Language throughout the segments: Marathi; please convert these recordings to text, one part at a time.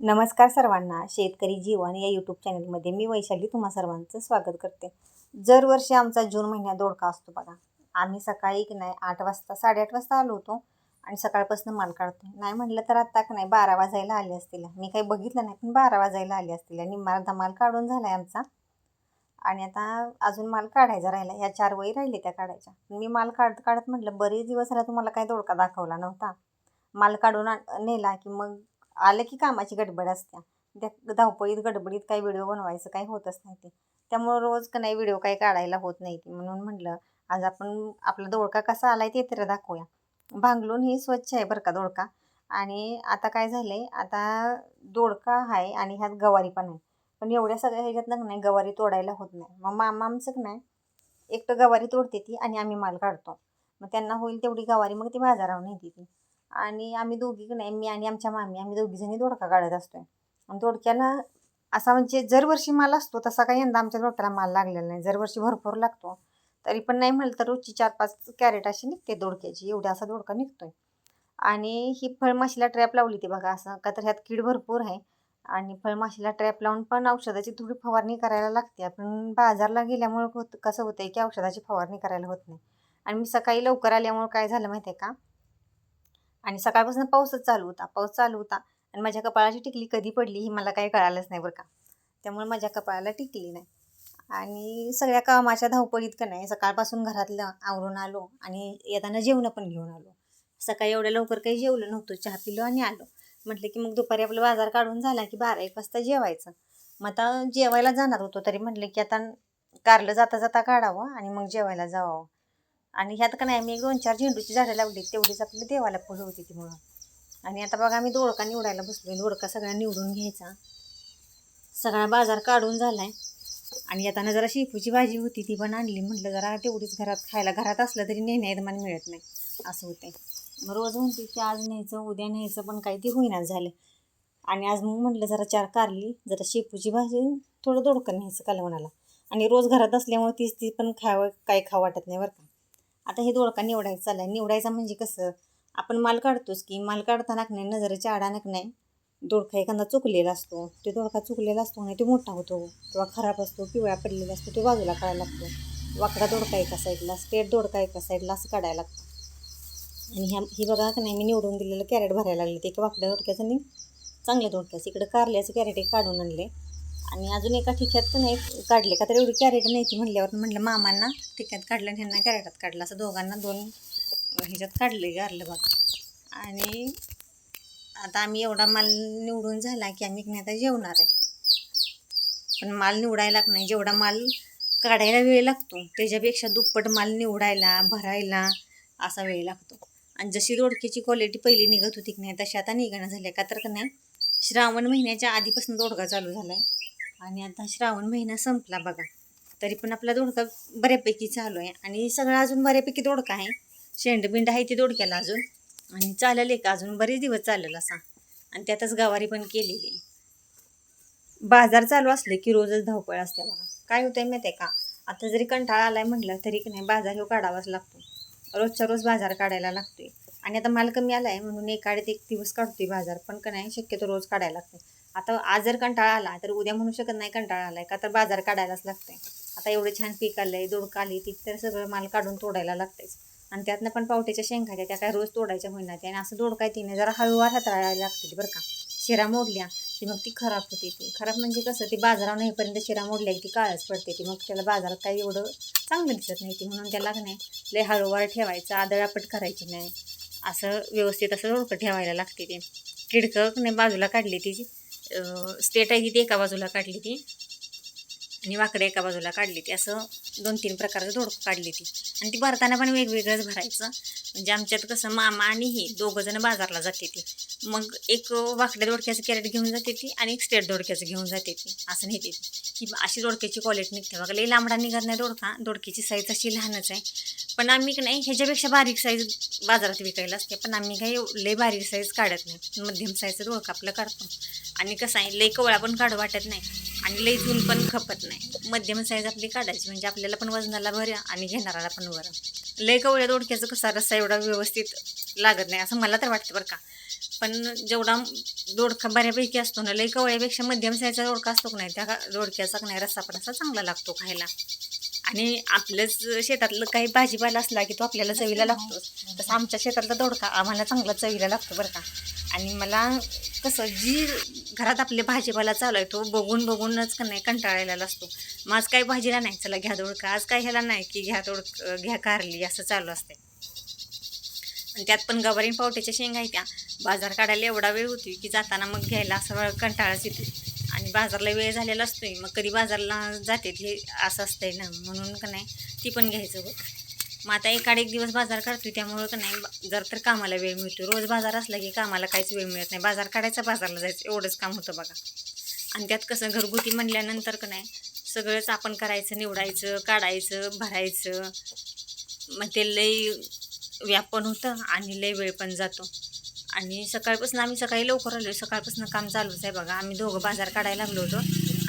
नमस्कार सर्वांना. शेतकरी जीवन या यूट्यूब चॅनलमध्ये मी वैशाली तुम्हा सर्वांचं स्वागत करते. दरवर्षी आमचा जून महिन्यात दोडका असतो बघा. आम्ही सकाळी की नाही आठ वाजता साडेआठ वाजता आलो होतो आणि सकाळपासून माल काढतो नाही म्हटलं तर आत्ता का नाही बारा वाजायला आले असतील. मी काही बघितलं नाही पण बारा वाजायला आले असतील. आणि अर्धा माल काढून झाला आहे आमचा. आणि आता अजून माल काढायचा राहिला. ह्या चार वही राहिले त्या काढायच्या. मी माल काढत काढत म्हटलं बरेच दिवस झाला तुम्हाला काही दोडका दाखवला नव्हता. माल काढून नेला की मग आलं की कामाची गडबड असत्या. त्या धावपळीत गडबडीत काही व्हिडिओ बनवायचं काही होतच नाही ते. त्यामुळं रोज का नाही व्हिडिओ काही काढायला होत नाही ती. म्हणून म्हटलं आज आपण आपला दोडका कसा आला आहे ते तर दाखवूया. भांगलून ही स्वच्छ आहे बरं का दोडका. आणि आता काय झालं आहे आता दोडका आहे आणि ह्यात गवारी पण आहे. पण एवढ्या सगळ्या ह्याच्यातनं नाही गवारी तोडायला होत नाही. मग मामा आमचं का नाही एकटं गवारी तोडते ती आणि आम्ही माल काढतो. मग त्यांना होईल तेवढी गवारी मग ती बाजारावर नेते ती. आणि आम्ही दोघी नाही मी आणि आमच्या मामी आम्ही दोघीजणी दोडका काढत असतोय. आणि दोडक्याला असा म्हणजे जर वर्षी माल असतो तसा काही यंदा आमच्या दोडक्याला माल लागलेला नाही. जर वर्षी भरपूर लागतो. तरी पण नाही म्हटलं तर रोजची चार पाच कॅरेट अशी निघते दोडक्याची. एवढा असा दोडका निघतोय. आणि ही फळमाशीला ट्रॅप लावली ती बघा असं का तर ह्यात कीड भरपूर आहे. आणि फळमाशीला ट्रॅप लावून पण औषधाची थोडी फवारणी करायला लागते. आपण बाजारला गेल्यामुळं होत कसं होतंय की औषधाची फवारणी करायला होत नाही. आणि मी सकाळी लवकर आल्यामुळं काय झालं माहिती आहे का? आणि सकाळपासून पाऊसच चालू होता पाऊस चालू होता. आणि माझ्या कपाळाची टिकली कधी पडली ही मला काही कळालंच नाही बरं का. त्यामुळे माझ्या कपाळाला टिकली नाही. आणि सगळ्या कामाच्या धावपळीत का नाही. सकाळपासून घरातलं आवरून आलो आणि येताना जेवणं पण घेऊन आलो. सकाळी एवढ्या लवकर काही जेवलं नव्हतं. चहा पिलो आणि आलो. म्हटलं की मग दुपारी आपलं बाजार काढून झाला की बारा एक वाजता जेवायचं. मग आता जेवायला जाणार होतो तरी म्हटलं की आता कारलं जाता जाता काढावं आणि मग जेवायला जावं. आणि ह्यात का नाही आम्ही एक दोन चार झेंडूची झाडं लावली तेवढीच आपली देवाला फुलं होती ती म्हणून. आणि आता बघा आम्ही दोडका निवडायला बसलो दोडका सगळा निवडून घ्यायचा. सगळा बाजार काढून झाला आहे आणि येताना जरा शेपूची भाजी होती ती पण आणली. म्हटलं जरा तेवढीच घरात खायला घरात असलं तरी नेण्या मला मिळत नाही. असं होतंय. मग रोज म्हणते की आज न्यायचं उद्या न्यायचं पण काही ते होईनाच झालं. आणि आज मग म्हटलं जरा चार कारली जरा शेपूची भाजी थोडं दोडकं न्यायचं कालवणाला आणि रोज घरात असल्यामुळे तीच ती पण खावं काही खावं वाटत नाही बरं का. आता हे दोडका निवडायचं आहे निवडायचा म्हणजे कसं? आपण माल काढतोच की माल काढताना नाही नजरेच्या आडानक नाही दोडका एखादा चुकलेला असतो. ते दोडका चुकलेला असतो आणि तो मोठा होतो. किंवा खराब असतो पिवळा पडलेला असतो तो बाजूला काढायला लागतो. वाकडा दोडका एका साईडला स्ट्रेट दोडका एका साईडला असं काढायला लागतं. आणि ह्या ही बघा का नाही मी निवडून दिलेलं कॅरेट भरायला लागले. ते एका वाकड्या दोडक्याचं आणि चांगल्या दोडक्याचं. इकडं कारल्याचं कॅरेट एक काढून आणले आणि अजून एका ठिक्यात नाही काढले का तर एवढी कॅरेट नाही ती म्हणल्यावर म्हटलं मामांना ठिक्यात काढलं आणि ह्यांना कॅरेटात काढलं. असं दोघांना दोन ह्याच्यात काढले गारलं बघा. आणि आता आम्ही एवढा माल निवडून झाला की आम्ही की नाही आता जेवणार आहे. पण माल निवडायला नाही जेवढा माल काढायला वेळ लागतो त्याच्यापेक्षा दुप्पट माल निवडायला भरायला असा वेळ लागतो. आणि जशी रोडकीची क्वालिटी पहिली निघत होती की नाही तशी आता निघणं झाल्या का तर का नाही? श्रावण महिन्याच्या आधीपासून दोडका चालू झाला आहे आणि आता श्रावण महिना संपला बघा. तरी पण आपला दोडका बऱ्यापैकी चालू आहे. आणि सगळं अजून बऱ्यापैकी दोडका आहे. शेंडबिंड आहे ती दोडक्याला अजून. आणि चालेल एक अजून बरेच दिवस चालेल असा. आणि त्यातच गवारी पण केलेली आहे. बाजार चालू असले की रोजच धावपळ असते बघा. काय होतंय माहिती आहे का? आता जरी कंटाळा आलाय म्हटलं तरी की नाही बाजार ह्यो काढावाच लागतो रोजच्या रोज बाजार काढायला लागतोय. आणि आता माल कमी आला आहे म्हणून एक आडीत एक दिवस काढतोय बाजार. पण का नाही शक्यतो रोज काढायला लागते आता आज जर कंटाळा आला तर उद्या म्हणू शकत नाही कंटाळा आलाय का तर बाजार काढायलाच लागतंय. आता एवढं छान पीक आलंय दोडका आली ती तर सगळं माल काढून तोडायला लागतेच आणि त्यातनं पण पावट्याच्या शेंगाच्या त्या काय रोज तोडायच्या होईना त्या आणि असं दोडकाय तिने जरा हळूवार हाताळायला लागते बरं का. शिरा मोडल्या ती मग ती खराब होते ती. खराब म्हणजे कसं ती बाजारावर येईपर्यंत शिरा मोडल्या की ती काळच पडते ती. मग त्याला बाजारात काही एवढं चांगलं दिसत नाही ती. म्हणून त्याला नाही लय हळूवार ठेवायचं आदळापट करायची नाही. असं व्यवस्थित असं रोडकं ठेवायला लागते ते. किडकं नाही बाजूला काढली ती स्टेट आहे ती एका बाजूला काढली ती आणि वाकडे एका बाजूला काढली ती. असं दोन तीन प्रकारचं दोडकं काढली ती. आणि ती भरताना पण वेगवेगळंच भरायचं. म्हणजे आमच्यात कसं मामा आणि ही दोघं जण बाजारला जाते ती. मग एक वाकड्या दोडक्याचं कॅरेट घेऊन जाते ती आणि एक स्टेट दोडक्याचं घेऊन जाते ती. असं नेते ती की अशी दोडक्याची क्वालिटी निघते. बघा लई लांबडा निघत नाही दोडका दोडक्याची साईज अशी लहानच आहे. पण आम्ही की नाही ह्याच्यापेक्षा बारीक साईज बाजारात विकायला असते. पण आम्ही काही लई बारीक साईज काढत नाही. मध्यम साईजचं दोडका आपलं काढतो. आणि कसं आहे लई कवळा पण काढू वाटत नाही. आणि लई झूल पण खपत नाही. मध्यम साईज आपली काढायची. म्हणजे आपल्याला पण वजनाला बरं आणि घेणाराला पण बरं. लई कवळ्या दोडक्याचं कसा रस्सा एवढा व्यवस्थित लागत नाही असं मला तर वाटतं बरं का. पण जेवढा दोडका बऱ्यापैकी असतो ना लई कवळ्यापेक्षा मध्यम साईजचा दोडका असतो का नाही त्या दोडक्याचा नाही रस्सा पण असा चांगला लागतो खायला. आणि आपलंच शेतातलं काही भाजीपाला असला की तो आपल्याला चवीला लागतोच. तसं आमच्या शेतातला दोडका आम्हाला चांगला चवीला लागतो बरं का. आणि मला कसं जी घरात आपले भाजीपाला चालू आहे तो बघून बघूनच का नाही कंटाळलेला असतो मग आज काही भाजीला नाही चला घ्या दोडका. आज काय ह्याला नाही की घ्या दोडक घ्या कारली असं चालू असते आणि त्यात पण गवारी पावट्याच्या शेंगा आहेत त्या. बाजार काढायला एवढा वेळ होती की जाताना मग घ्यायला असं कंटाळाच येतो बाजारला वेळ झालेला असतोय मग कधी बाजारला जाते हे असं असतंय ना म्हणून का नाही ती पण घ्यायचं होतं मग आता एकाड एक दिवस बाजार काढतोय त्यामुळं का नाही जर तर कामाला वेळ मिळतो रोज बाजार असला की कामाला काहीच वेळ मिळत नाही. बाजार काढायचा बाजारला जायचं एवढंच काम होतं बघा. आणि त्यात कसं घरगुती म्हणल्यानंतर का नाही सगळंच आपण करायचं निवडायचं काढायचं भरायचं. मग ते लई व्यापन होतं आणि लई वेळ पण जातो. आणि सकाळपासून आम्ही सकाळी लवकर आलो. सकाळपासून काम चालूच आहे बघा. आम्ही दोघं बाजार काढायला लागलो होतो.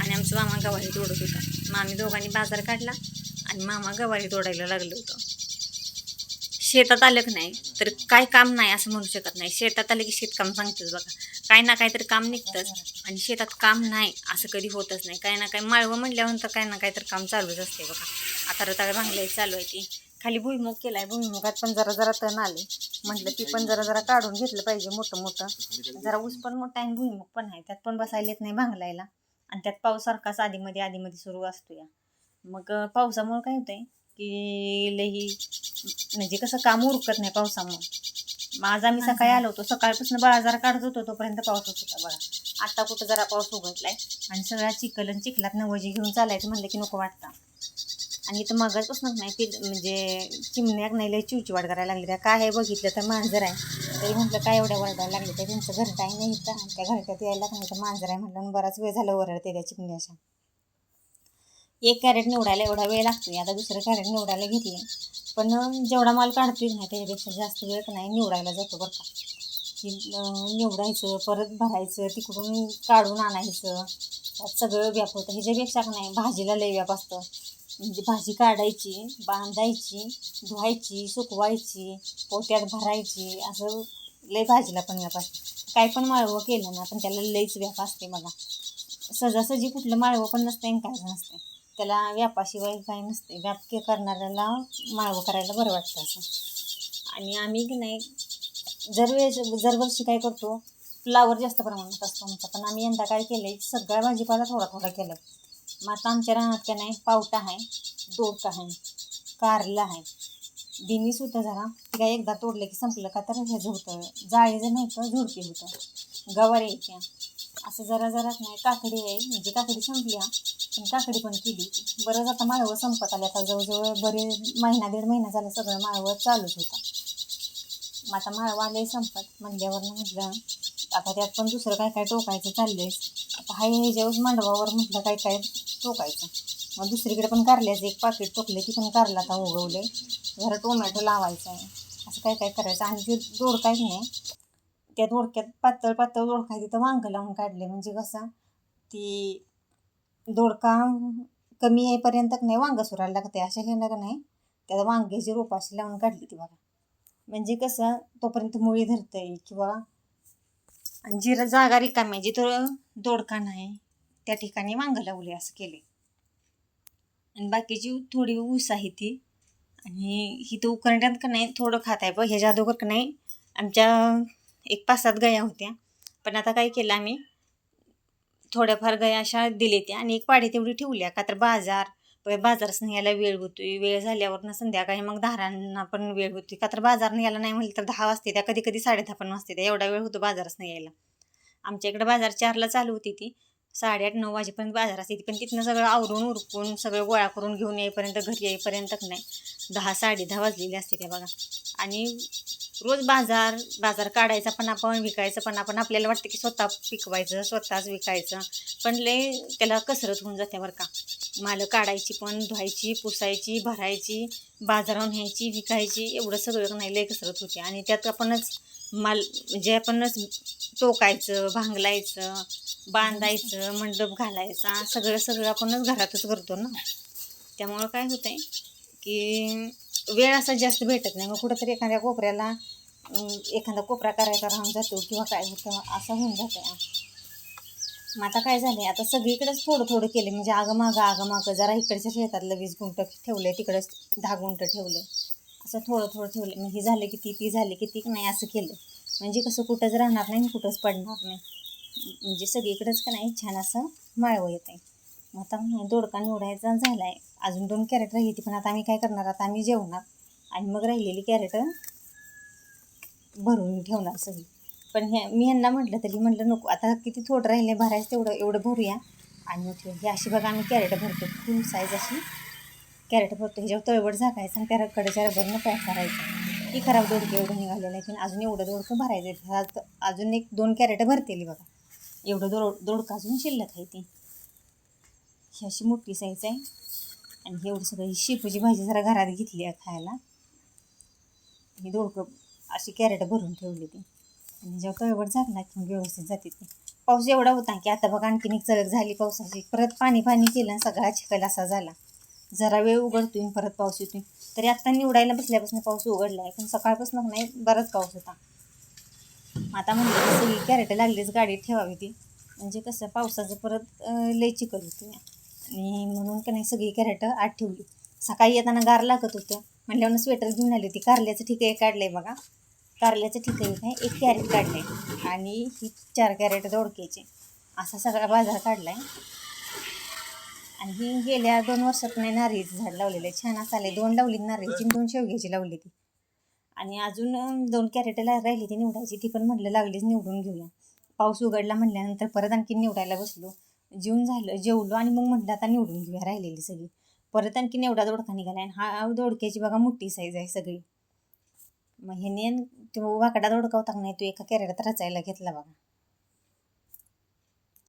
आणि आमचं मामा गवारी तोडत होता. मग आम्ही दोघांनी बाजार काढला आणि मामा गवारी तोडायला लागलो होतो. शेतात आलं की नाही तर काय काम नाही असं म्हणू शकत नाही. शेतात आलं की शेतकाम सांगतेच बघा. काय ना काय तर काम निघतंच आणि शेतात काम नाही असं कधी होतच नाही. काय ना काय माळवं म्हणल्यानंतर काय ना काय तर काम चालूच असते बघा. आता रताळ भांगलाय चालू आहे ती. खाली भुईमुग आहे भुईमुगात पण जरा जरा तण आले म्हटलं ती पण जरा जरा काढून घेतलं पाहिजे मोठं मोठं. जरा ऊस पण मोठा आहे आणि भुईमुग पण आहे. त्यात पण बसायला येत नाही भांगलायला. आणि त्यात पाऊससारखाच आधीमध्ये आधीमध्ये सुरू असतो या. मग पावसामुळं काय होतंय की लई म्हणजे कसं काम उरकत नाही पावसामुळं. मग आज आम्ही सकाळी आलो होतो. सकाळपासून बाजार काढत होतो तोपर्यंत पाऊस होत होता बघा. आता कुठं जरा पाऊस उघडलाय. आणि सगळा चिखल आणि चिखलात नवजी घेऊन चालायचं म्हणलं की नको वाटतं. आणि इथं मगाचपासूनच नाही की म्हणजे चिमण्याक नाही लय चिवचिवाड करायला लागली. त्या काय बघितलं तर मांजर आहे. तरी म्हटलं काय एवढ्या ओरडायला लागले तर त्यांचं घर काही नाही इथं. आणि त्या घरट्यात यायला नाही तर मांजर आहे म्हटलं. बराच वेळ झाला ओरडते त्या चिमण्याच्या. एक कॅरेट निवडायला एवढा वेळ लागतो आता दुसरं कॅरेट निवडायला घेतले पण जेवढा माल काढतोय नाही त्याच्यापेक्षा जास्त वेळ नाही निवडायला जातो बरं का. निवडायचं परत भरायचं तिकडून काढून आणायचं. त्यात सगळं व्याप होतं. ह्याच्यापेक्षा का नाही? भाजीला लय व्याप असतं. म्हणजे भाजी काढायची बांधायची धुवायची सुकवायची पोट्यात भरायची असं लय भाजीला पण व्याप असते. काय पण माळवं केलं ना पण त्याला लयच व्याप असते बघा. सहजासहजी कुठलं माळवं पण नसते आणि काय नसते त्याला व्यापाशिवाय काय नसते. व्याप के करणाऱ्याला माळवं करायला बरं वाटतं असं. आणि आम्ही की नाही जर वेळेस दरवर्षी काय करतो फ्लावर जास्त प्रमाणात असतो आमचा पण आम्ही यंदा काय केलं आहे सगळा भाजीपाला थोडा थोडा केला. मग आता आमच्या रानात काय नाही पावटा आहे दोडका आहे कारला आहे. बिनीस होतं जरा तिला काय एकदा तोडलं की संपलं का तर ह्याचं होतं जाळीचं नव्हतं झुडपी होतं. गवार यायच्या असं जरा जरा नाही काकडी आहे. म्हणजे काकडी संपली हा. पण काकडी पण केली. बरंच आता माळवं संपत आले. आता जवळजवळ बरे महिना दीड महिना झाला सगळं माळवं चालूच होतं. मग आता माळवं आलंय संपत. म्हणल्यावर म्हटलं आता त्यात पण दुसरं काय काय टोकायचं चाललंय आता हाय ह्याच्यावर मांडवावर म्हटलं काय काय टोकायचं. मग दुसरीकडे पण कारल्याचं एक पाकिट टोकले ती पण कारला आता उगवले जरा टोमॅटो लावायचं आहे. असं काय काय करायचं? आणि ते दोडकाच नाही. त्या दोडक्यात पातळ पातळ दोडका तर तिथं वांग लावून काढले म्हणजे कसं ती दोडका कमी येईपर्यंत नाही वांग सुरायला लागते. अशा घेणार नाही. त्याला वांग्याची रोपाशी अशी लावून काढली ती बघा. म्हणजे कसं तोपर्यंत मुळी धरतंय किंवा जिरा जागा रिकामी आहे जिथं दोडका नाही त्या ठिकाणी वांगं लावले असं केले. आणि बाकीची थोडी ऊस आहे ती. आणि ही तर उकरण्यात का नाही थोडं खात आहे बघ ह्याच्या अगोदर का नाही आमच्या एक पाच सात गया होत्या. पण आता काय केलं आम्ही थोड्याफार गया अशा दिले त्या आणि एक पाडी तेवढी ठेवल्या का तर बाजार प- बाजारच न्यायला वेळ होतोय वेळ झाल्यावर संध्याकाळी मग दारांना पण वेळ होती का तर बाजार न्यायला नाही म्हणलं तर दहा वाजते त्या कधी कधी साडेदहा पण वाजते त्या एवढा वेळ होतो बाजारच नाही यायला. आमच्या इकडे बाजार चारला चालू होती ती. साडेआठ नऊ वाजेपर्यंत बाजार असते ती पण तिथनं सगळं आवरून उरकून सगळं गोळा करून घेऊन येईपर्यंत घरी येईपर्यंत नाही. दहा साडे दहा वाजलेले असते त्या बघा. आणि रोज बाजार बाजार काढायचा पण आपण विकायचं पण आपण. आपल्याला वाटतं की स्वतः पिकवायचं स्वतःच विकायचं. पण लय त्याला कसरत होऊन जाते बरं का. माल काढायची पण धुवायची पुसायची भरायची बाजारावर न्यायची विकायची एवढं सगळं नाही लय कसरत होते. आणि त्यात आपणच माल म्हणजे आपणच टोकायचं भांगलायचं बांधायचं मंडप घालायचा सगळं सगळं आपणच घरातच करतो ना. त्यामुळं काय होतं आहे की वेळ असा जास्त भेटत नाही. मग कुठंतरी एखाद्या कोपऱ्याला एखादा कोपरा करायचा राहून जातो किंवा काय होतं असं होऊन जातं. मग आता काय झालं आता सगळीकडेच थोडं थोडं केले म्हणजे आगमागं मागं मागं जरा इकडच्या शेतातलं वीस गुंट ठेवलं तिकडंच दहा गुंट ठेवलं असं थोडं थोडं ठेवलं मग ही झालं किती ती झाली किती नाही असं केलं म्हणजे कसं कुठंच राहणार नाही आणि कुठंच पडणार नाही. म्हणजे सगळीकडेच का नाही छान असं माळवं येतं आहे मग आता दोडका निवडायचा झाला आहे अजून दोन कॅरेट राहिली ती पण आता आम्ही काय करणार? आता आम्ही जेवणार. आणि मग राहिलेली कॅरेट भरून ठेवणार सगळी. पण हे मी ह्यांना म्हटलं तरी म्हटलं नको आता किती थोडं राहिले भरायचं तेवढं एवढं भरूया. आणि मग ठेवू. हे अशी बघा आम्ही कॅरेट भरतो. फुल साईज अशी कॅरेट भरतो. ह्याच्यावर तळवट झाकायचं आणि त्या कडेच्या रबरनं पॅक करायचं. ही खराब दोडकं एवढं निघालेलं आहे पण अजून एवढं दोडकं भरायचं आहे. अजून एक दोन कॅरेट भरतेली बघा. एवढं दोड दोडकं अजून शिल्लक आहे ती. ही अशी मोठी साईज आहे. आणि एवढं सगळं ही शेपूची भाजी जरा घरात घेतली आहे खायला. हे दोडकं अशी कॅरेट भरून ठेवली ती. आणि जेव्हा कळवट झाकला की व्यवस्थित जाते ती. पाऊस एवढा होता की आता बघा आणखीन एक चळक झाली पावसाची. परत पाणी पाणी केलं आणि सगळा चिखल असा झाला. जरा वेळ उघडतोय परत पाऊस येतोय. तरी आत्ता निवडायला बसल्यापासून पाऊस उघडला आहे पण सकाळपासून नाही बराच पाऊस होता. आता म्हणलं सगळी कॅरेट लागलीच गाडीत ठेवावी ती. म्हणजे कसं पावसाचं परत लय चिखल होती आणि म्हणून का नाही सगळी कॅरेट आत ठेवली. सकाळी येताना गार लागत होतं. म्हटल्यावर स्वेटर घेऊन आली होती. कारल्याचं ठीक आहे काढलं आहे बघा. कारल्याचं ठिकाण एक आहे एक कॅरेट काढलं आहे आणि ही चार कॅरेट दोडक्याचे. असा सगळा बाजार काढला आहे आणि ही गेल्या दोन वर्षात नाही नारळीचं झाड लावलेलं आहे. छान असं आले दोन लावली नारळीची दोन शेवग्याची लावली ती आणि अजून दोन कॅरेट राहिली ती निवडायची. ती पण म्हटलं लागलीच निवडून घेऊया. पाऊस उघडला म्हटल्यानंतर परत आणखी निवडायला बसलो. जेवून झालं जेवलो आणि मग म्हटलं आता निवडून घेऊया राहिलेली सगळी. परत आणखी एवढा दोडका निघाला आणि हा दोडक्याची बघा मोठी साईज आहे सगळी. मग ह्याने तो वाकडा दोडका होता का नाही तो एका कॅरेटात रचायला घेतला बघा.